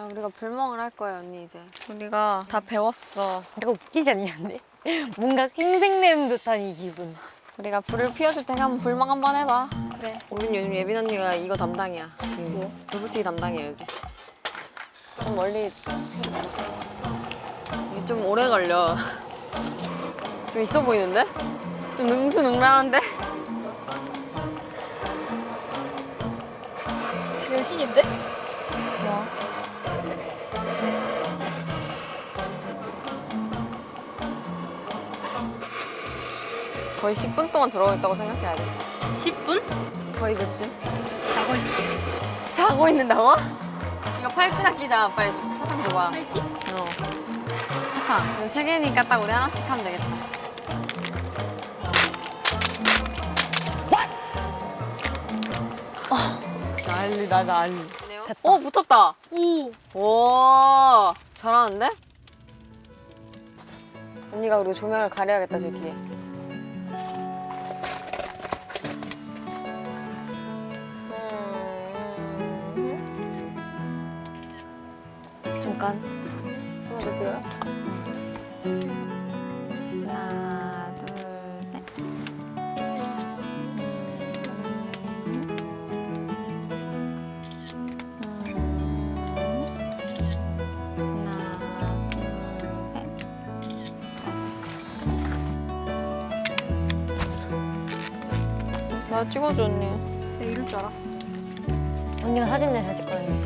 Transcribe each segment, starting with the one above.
자, 우리가 불멍을 할 거예요, 언니 이제. 우리가 다 배웠어. 이거 웃기지 않냐 근데? 뭔가 생색내는 듯한 이 기분. 우리가 불을 피워줄 테니까 한번 불멍 한번 해봐. 그래. 우린 요즘 예빈 언니가 이거 담당이야. 뭐? 불 붙이기 담당이야 요즘. 좀 멀리. 이게 좀 오래 걸려. 좀 있어 보이는데? 좀 능수능란한데? 여신인데? 뭐? 거의 10분 동안 저러고 있다고 생각해야 돼. 10분? 거의 그쯤? 자고 있어. 자고 있는다고? 이거 팔찌나 끼자. 빨리 좀 사탕 줘봐. 팔찌? 어. 사탕. 이거 세 개니까 딱 우리 하나씩 하면 되겠다. 난리다 난리. 됐다. 어 붙었다. 오. 오 잘하는데? 언니가 그리고 조명을 가려야겠다 저뒤 잠깐. 한번 더 찍어요. 하나, 둘, 셋. 하나, 둘, 셋. 나 찍어줘 언니. 내가 이럴 줄 알았어. 언니가 사진 내잘 찍거든요.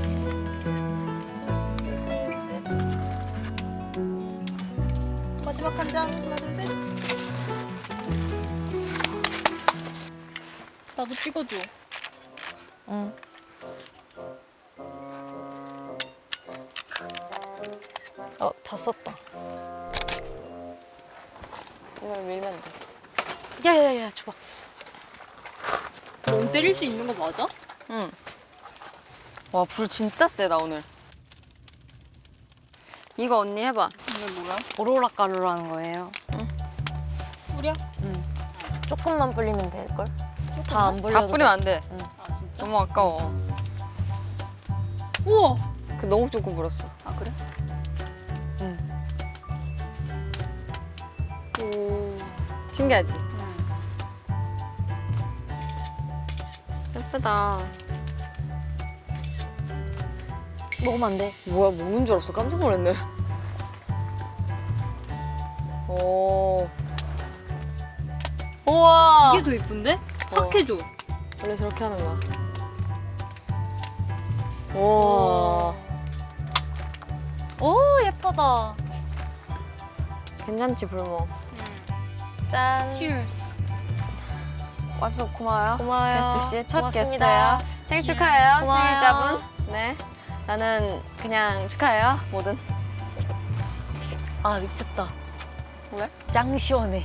마지막 한 장. 하나, 둘, 셋. 나도 찍어줘. 응. 어, 다 썼다. 이걸 밀면 돼. 야 야 야, 줘봐. 멍 때릴 수 있는 거 맞아? 응. 와, 불 진짜 세다, 오늘. 이거 언니 해봐. 이게 뭐야? 오로라 가루라는 거예요. 뿌려? 조금만 불리면 될걸? 다안다 불려도 뿌리면 안 돼. 아 진짜? 너무 아까워. 우와. 그 너무 조금 불었어. 아 그래? 응. 오. 신기하지? 응. 예쁘다. 먹으면 안 돼. 뭐야, 먹는 줄 알았어. 깜짝 놀랐네. 오. 우와. 이게 더 이쁜데? 어. 확 해줘. 원래 저렇게 하는 거야. 와. 오, 예쁘다. 괜찮지, 불멍. 짠. Cheers. 와줘서 고마워요. 고마워요. 게스트 씨, 첫 고맙습니다. 게스트예요. 생일 축하해요, 고마워요. 생일자분. 네. 나는 그냥 축하해요, 뭐든. 아, 미쳤다. 왜? 짱 시원해.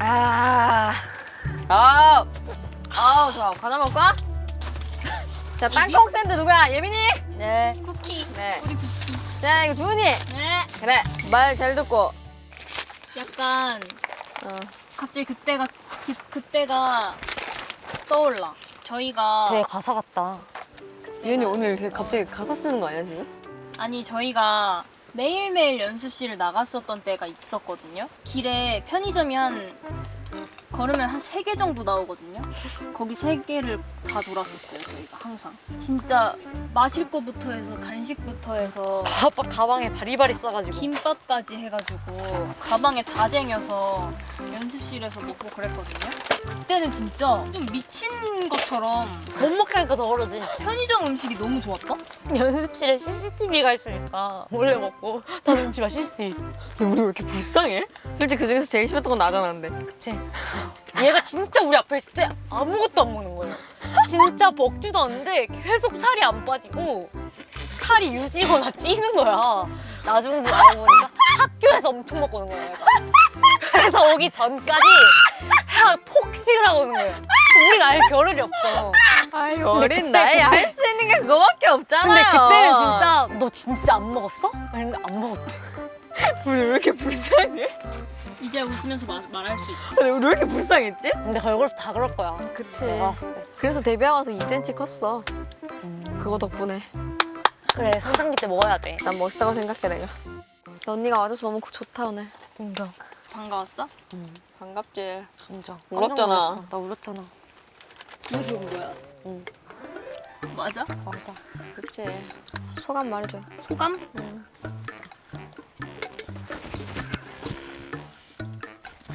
아. 아, 아우 좋아. 과자 먹을까? 자, 땅콩 샌드 누구야? 예빈이? 네. 쿠키. 네. 우리 쿠키. 자, 이거 주은이. 네. 그래, 말 잘 듣고. 약간 어. 갑자기 그때가 그, 그때가 떠올라. 저희가 되게 가사 같다. 예은이 오늘 되게 갑자기 가사 쓰는 거 아니야 지금? 아니 저희가 매일매일 연습실을 나갔었던 때가 있었거든요. 길에 편의점이 한 걸으면 한 세 개 정도 나오거든요. 거기 세 개를 다 돌았었어요, 저희가 항상. 진짜 마실 거부터 해서 간식부터 해서 아빠 가방에 바리바리 싸가지고. 김밥까지 해가지고 가방에 다 쟁여서 연습실에서 먹고 그랬거든요. 그때는 진짜 좀 미친 것처럼 못 먹게 하니까 더 그러지. 편의점 음식이 너무 좋았다? 연습실에 CCTV가 있으니까 몰래 먹고 다 눈치 봐 CCTV. 우리 왜 이렇게 불쌍해? 솔직히 그 중에서 제일 심했던 건 나잖아, 근데. 그치? 얘가 진짜 우리 앞에 있을 때 아무것도 안 먹는 거예요. 진짜 먹지도 않는데 계속 살이 안 빠지고 살이 유지거나 찌는 거야. 나중에 알고 보니까 학교에서 엄청 먹고 오는 거야, 얘가. 그래서 오기 전까지 폭식을 하고 오는 거예요. 우리가 알 겨를이 없죠. 근데 어린 나이에 할 수 있는 게 그거밖에 없잖아요. 근데 그때는 진짜 너 진짜 안 먹었어? 이랬는데 안 먹었대. 우리 왜 이렇게 불쌍해? 이제 웃으면서 마- 말할 수 있다. 근데 우리 왜 이렇게 불쌍했지? 근데 걸그룹 다 그럴 거야. 그치. 내가 봤을 때. 그래서 데뷔하고 와서 2cm 컸어. 그거 덕분에. 그래 성장기 때 먹어야 돼. 난 멋있다고 생각해 내가. 언니가 와줘서 너무 좋다 오늘. 인정. 반가웠어? 반갑지. 인정. 울었잖아. 깜짝 놀랐어. 나 울었잖아. 그래서 온 거야? 응. 맞아? 맞아. 그치. 소감 말해줘. 소감? 응.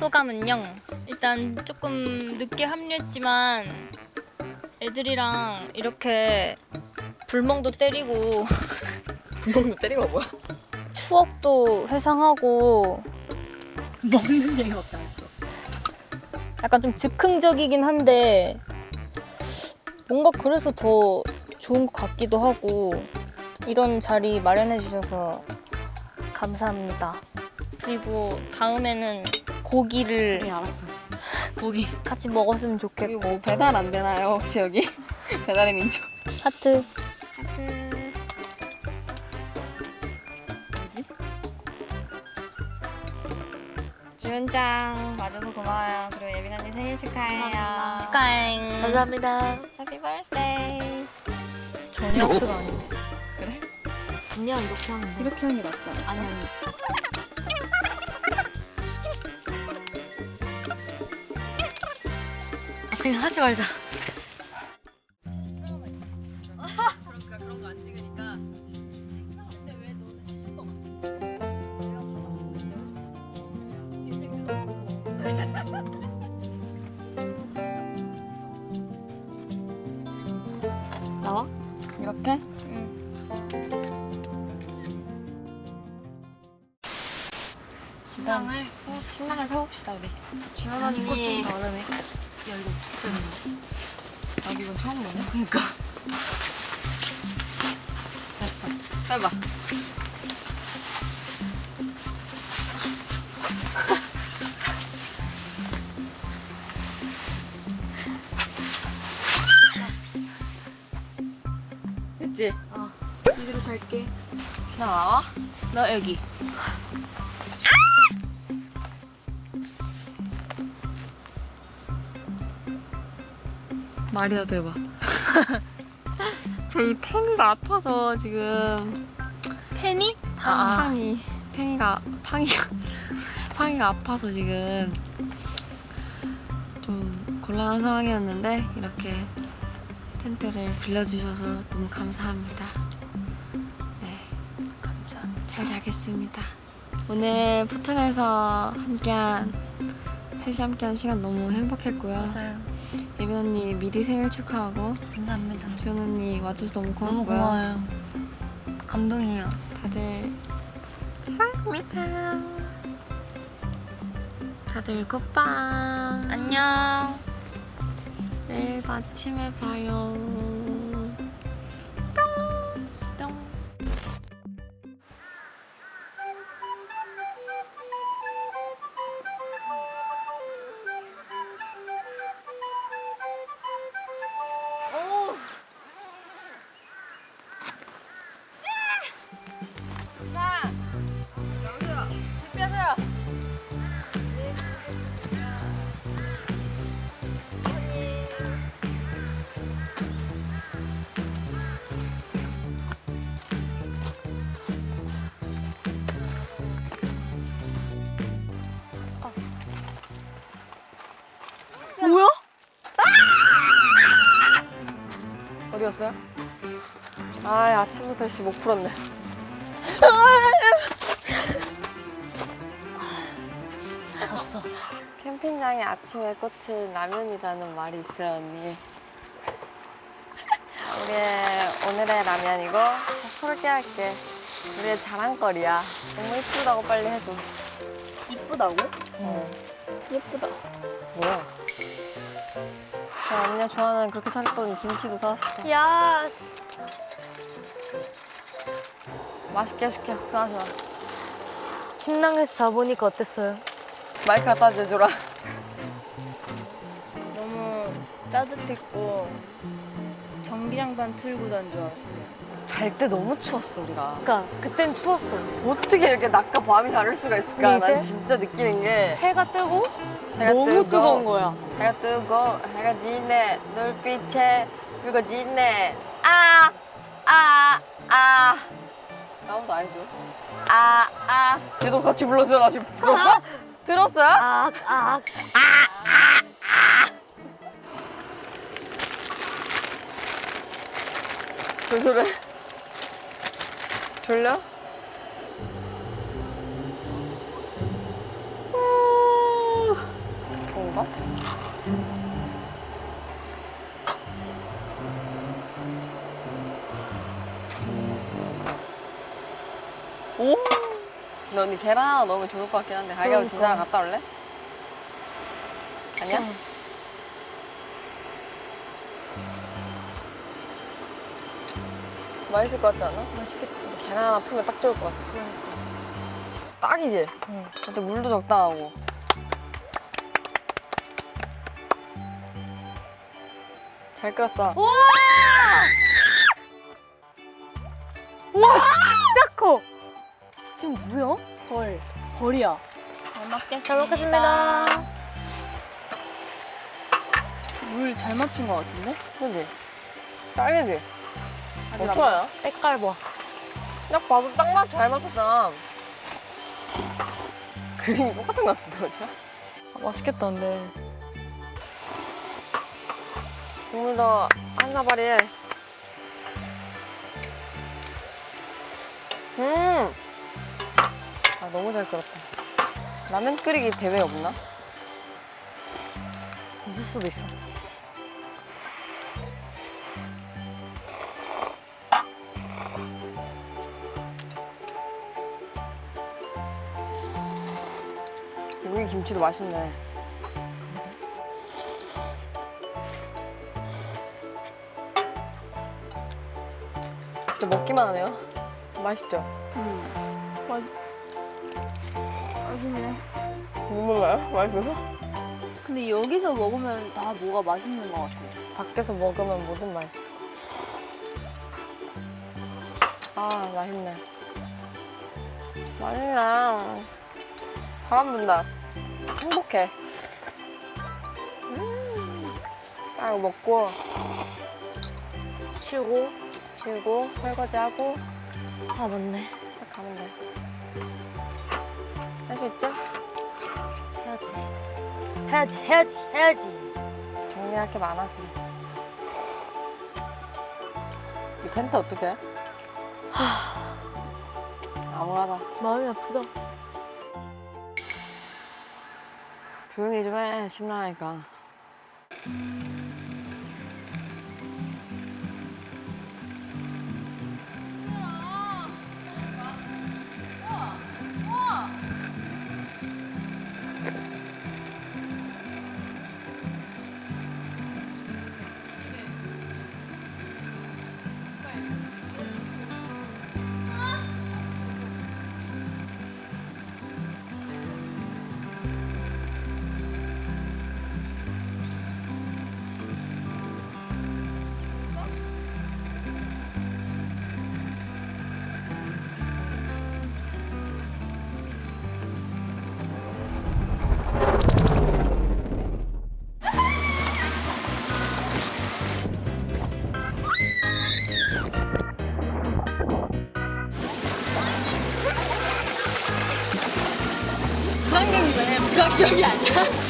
소감은요. 일단 조금 늦게 합류했지만 애들이랑 이렇게 불멍도 때리고 구멍도 때리고 뭐야? 추억도 회상하고 먹는 얘기 없다 했어. 약간 좀 즉흥적이긴 한데 뭔가 그래서 더 좋은 것 같기도 하고 이런 자리 마련해 주셔서 감사합니다. 그리고 다음에는 고기를 네 알았어. 고기 같이 먹었으면 좋겠고 뭐 배달 안 되나요 혹시 여기? 배달의 민족. 하트 주연장 와줘서 고마워요. 그리고 예빈 언니 생일 축하해요. 축하해. 감사합니다. 해피 버스데이. 전혀 하트가 아닌데. 그냥 이렇게 하는 거. 이렇게 하는 게 낫지 않아? 아니 아니. 그냥 하지 말자. 나와? 이렇게? 신앙을 어, 신랑을 펴봅시다 우리. 주연 언니. 언니 꽃좀 다르네. 야 이거 어떻게 되는 거야? 나도 이건 처음 보네. 그러니까. 됐어. 해봐. 됐지? 어. 이대로 잘게. 나 나와? 나 여기. 말이라도 해봐. 저희 팽이가 아파서 지금 페니? 아, 팡이 팽이가 팡이가 팡이가 아파서 지금 좀 곤란한 상황이었는데 이렇게 텐트를 빌려주셔서 너무 감사합니다. 네, 감사합니다. 잘 자겠습니다. 오늘 포천에서 함께한 셋이 함께한 시간 너무 행복했고요. 맞아요. 예빈 언니 미리 생일 축하하고 감사합니다. 주연 언니 와줘서 너무 고맙고요. 너무 고마워요. 감동이에요. 다들 사랑합니다. 다들 굿밤. 안녕. 내일 아침에 봐요. 갔어요? 아, 아침부터 씨 못 풀었네. 봤어. 캠핑장의 아침의 꽃은 라면이라는 말이 있어요, 언니. 우리 오늘의 라면이고 풀게 할게. 우리의 자랑거리야. 너무 이쁘다고 빨리 해줘. 이쁘다고? 어. 예쁘다. 뭐야? 저 언니가 좋아하는 그렇게 살던 김치도 사왔어. 야. 맛있게 해줄게. 걱정하지 마. 침낭에서 자보니까 어땠어요? 마이크 갖다 대줘라. 너무 따뜻했고 전기장판 틀고 잔줄 알았어요. 잘 때 너무 추웠어 우리가. 그러니까 그땐 추웠어. 어떻게 이렇게 낮과 밤이 다를 수가 있을까? 이제? 난 진짜 느끼는 게 해가 뜨고 너무 뜨거운 거야. 해가 뜨고 해가 지네 눈빛에 붉어지네 아 아, 아. 나온도 알죠? 아, 아. 쟤도 같이 불러줘. 나 지금 들었어? 들었어요? 아, 아. 왜 저래? 졸려? 오! 너 언니 계란 하나 넣으면 좋을 것 같긴 한데 가게하고 진짜랑 갔다 올래? 아니야? 맛있을 것 같지 않아? 맛있겠다. 계란 하나 풀면 딱 좋을 것 같아. 딱이지? 응. 근데 물도 적당하고. 잘 끓였어. 진짜 커. 지금 뭐야? 벌. 벌이야. 잘 먹겠습니다. 잘 먹겠습니다. 물 잘 맞춘 것 같은데? 그지? 딱이지? 아직 안 어쩌야? 때깔 봐. 딱 봐도 딱맛 잘 맞췄잖아. 그림이 똑같은 것 같은데, 어제? 맛있겠다, 근데. 국물도 한 사발이에. 음! 아, 너무 잘 끓였다. 라면 끓이기 대회 없나? 있을 수도 있어. 여기 김치도 맛있네. 진짜 먹기만 하네요. 맛있죠? 맛있네. 못 먹어요? 맛있어서? 근데 여기서 먹으면 다 뭐가 맛있는 것 같아. 밖에서 먹으면 뭐든 맛있어. 아, 맛있네. 맛있네. 바람 분다. 행복해. 음. 아, 이거 먹고, 치우고, 치우고, 설거지하고, 아, 맞네. 딱 가면 돼. 할 수 있지? 해야지. 해야지, 해야지, 해야지. 정리할 게 많아지. 이 텐트 어떻게 해? 암울하다. 마음이 아프다. 조용히 좀 해. 심란하니까. 째지네